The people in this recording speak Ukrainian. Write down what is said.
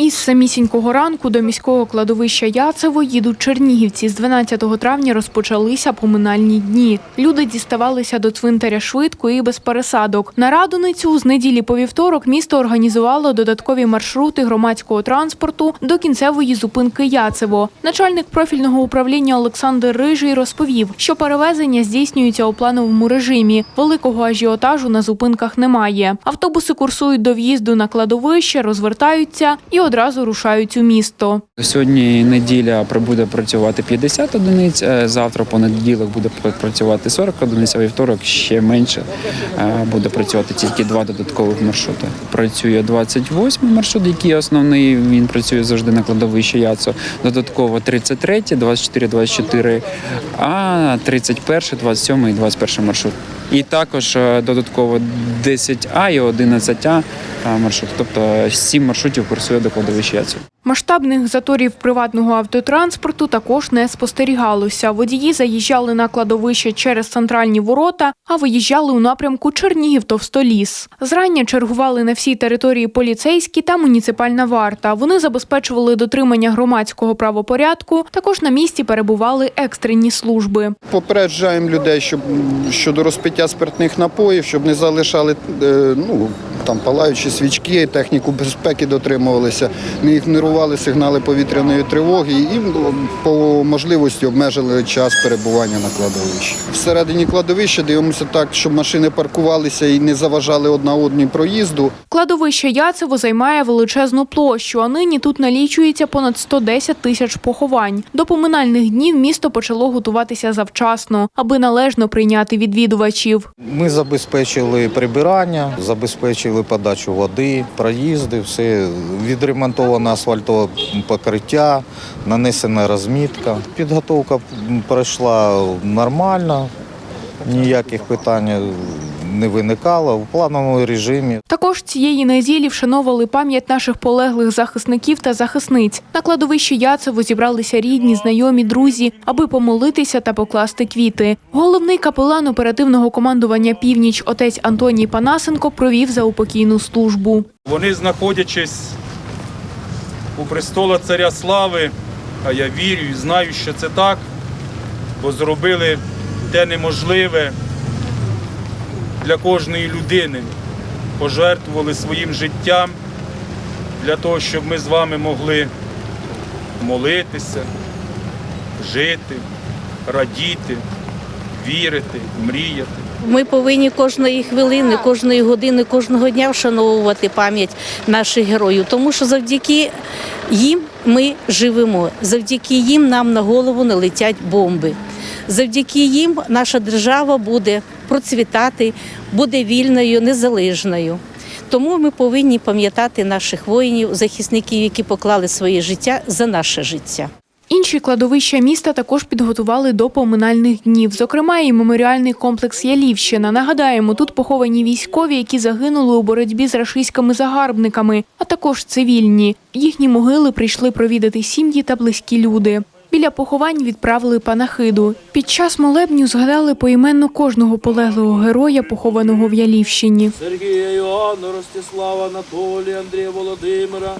Із самісінького ранку до міського кладовища Яцево їдуть чернігівці. З 12 травня розпочалися поминальні дні. Люди діставалися до цвинтаря швидко і без пересадок. На радоницю з неділі по вівторок місто організувало додаткові маршрути громадського транспорту до кінцевої зупинки Яцево. Начальник профільного управління Олександр Рижий розповів, що перевезення здійснюється у плановому режимі. Великого ажіотажу на зупинках немає. Автобуси курсують до в'їзду на кладовище, розвертаються і одразу рушають у місто. Сьогодні неділя буде працювати 50 одиниць, е, завтра понеділок буде працювати 40 одиниць, а вівторок ще менше е, буде працювати тільки два додаткових маршрути. Працює 28 маршрут, який основний. Він працює завжди на кладовищі Яцо. Додатково 33, 24, 24, а 31, 27 і 21 маршрут. І також е, додатково 10А і 11А маршрут. Тобто 7 маршрутів курсує до кладовища. Масштабних заторів приватного автотранспорту також не спостерігалося. Водії заїжджали на кладовище через центральні ворота, а виїжджали у напрямку Чернігів-Товстоліс. Зрання чергували на всій території поліцейські та муніципальна варта. Вони забезпечували дотримання громадського правопорядку. Також на місці перебували екстрені служби. Попереджаємо людей, щоб щодо розпиття спиртних напоїв, щоб не залишали е, ну там палаючі свічки, техніку безпеки дотримувалися, не ігнорували сигнали повітряної тривоги і ну, по можливості обмежили час перебування на кладовищі. Всередині кладовища дивимося так, щоб машини паркувалися і не заважали одна одній проїзду. Кладовище Яцево займає величезну площу, а нині тут налічується понад 110 тисяч поховань. До поминальних днів місто почало готуватися завчасно, аби належно прийняти відвідувачів. Ми забезпечили прибирання, забезпечили подачу води, проїзди, все відремонтоване асфальтове покриття, нанесена розмітка. Підготовка пройшла нормально, ніяких питань не виникало в плановому режимі. Також цієї неділі вшановували пам'ять наших полеглих захисників та захисниць. На кладовищі Яцево зібралися рідні, знайомі, друзі, аби помолитися та покласти квіти. Головний капелан оперативного командування Північ отець Антоній Панасенко провів заупокійну службу. Вони, знаходячись у престола царя слави, а я вірю і знаю, що це так, бо зробили те неможливе для кожної людини, пожертвували своїм життям для того, щоб ми з вами могли молитися, жити, радіти, вірити, мріяти. Ми повинні кожної хвилини, кожної години, кожного дня вшановувати пам'ять наших героїв, тому що завдяки їм ми живемо, завдяки їм нам на голову не летять бомби. Завдяки їм наша держава буде процвітати, буде вільною, незалежною. Тому ми повинні пам'ятати наших воїнів, захисників, які поклали своє життя за наше життя. Інші кладовища міста також підготували до поминальних днів. Зокрема, і меморіальний комплекс Ялівщина. Нагадаємо, тут поховані військові, які загинули у боротьбі з рашистськими загарбниками, а також цивільні. Їхні могили прийшли провідати сім'ї та близькі люди. Біля поховань відправили панахиду. Під час молебню згадали поіменно кожного полеглого героя, похованого в Ялівщині. Сергія Іоанна, Ростислава, Анатолія, Андрія Володимира,